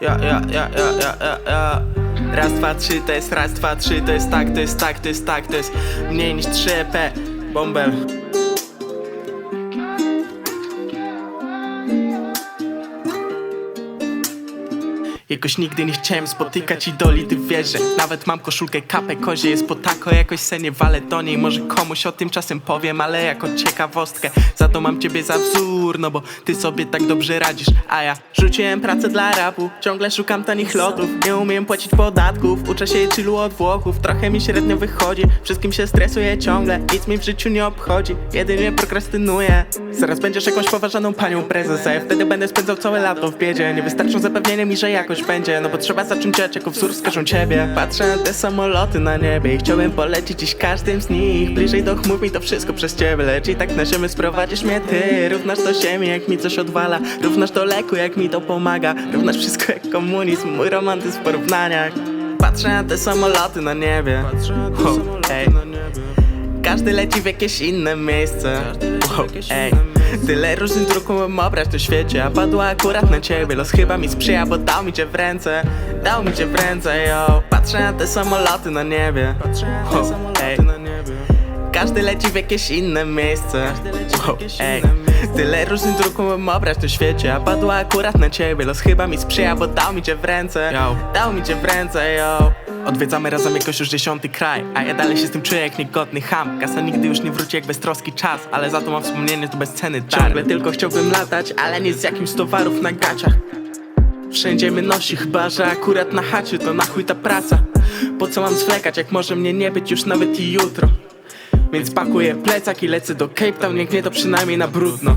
Ja, ja, ja, ja, ja, ja, ja. Raz, dwa, trzy, to jest raz, dwa, trzy, to jest tak, to jest tak, to jest tak, to jest mniej niż 3 EP. Bombel. Jakoś nigdy nie chciałem spotykać idoli, ty wiesz, że Nawet mam koszulkę, kapę, kozie jest po tako Jakoś se nie walę do niej, może komuś o tym czasem powiem Ale jako ciekawostkę, za to mam ciebie za wzór No bo ty sobie tak dobrze radzisz, a ja Rzuciłem pracę dla rapu, ciągle szukam tanich lotów Nie umiem płacić podatków, uczę się chillu od Włochów Trochę mi średnio wychodzi, wszystkim się stresuję ciągle Nic mi w życiu nie obchodzi, jedynie prokrastynuję. Zaraz będziesz jakąś poważaną panią prezes A ja wtedy będę spędzał całe lato w biedzie. Nie wystarczą zapewnienia mi, że jakoś będzie No bo trzeba zacząć dziać, jako wzór wskażą ciebie. Patrzę na te samoloty na niebie I chciałem polecieć dziś każdym z nich. Bliżej do chmur mi to wszystko przez ciebie Lecz i tak na ziemię sprowadzisz mnie ty Równasz do ziemi, jak mi coś odwala. Równasz do leku, jak mi to pomaga. Równasz wszystko jak komunizm Mój romantyzm w porównaniach. Patrzę na te samoloty na niebie. O, ej. Każdy leci w jakieś inne miejsce. Wow, ej. Tyle różnych mógłbym obrać na świecie A padła akurat na ciebie. Los chyba mi sprzyja, bo dał mi cię w ręce Dał mi cię w ręce, yo Patrzę na te samoloty na niebie. Wow, ej. Każdy leci w jakieś inne miejsce. Wow, ej. Tyle różnych mógłbym obrać na świecie A padła akurat na ciebie. Los chyba mi sprzyja, bo dał mi cię w ręce Dał mi cię w ręce, yo Odwiedzamy razem jakoś już dziesiąty kraj A ja dalej się z tym czuję jak niegodny ham. Kasa nigdy już nie wróci jak beztroski czas Ale za to mam wspomnienie to bezcenny dar. Ciągle tylko chciałbym latać Ale nie z jakimś towarów na gaciach. Wszędzie mnie nosi, chyba że akurat na chacie to na chuj ta praca. Po co mam zwlekać, jak może mnie nie być już nawet i jutro? Więc pakuję plecak i lecę do Cape Town, niech nie to przynajmniej na brudno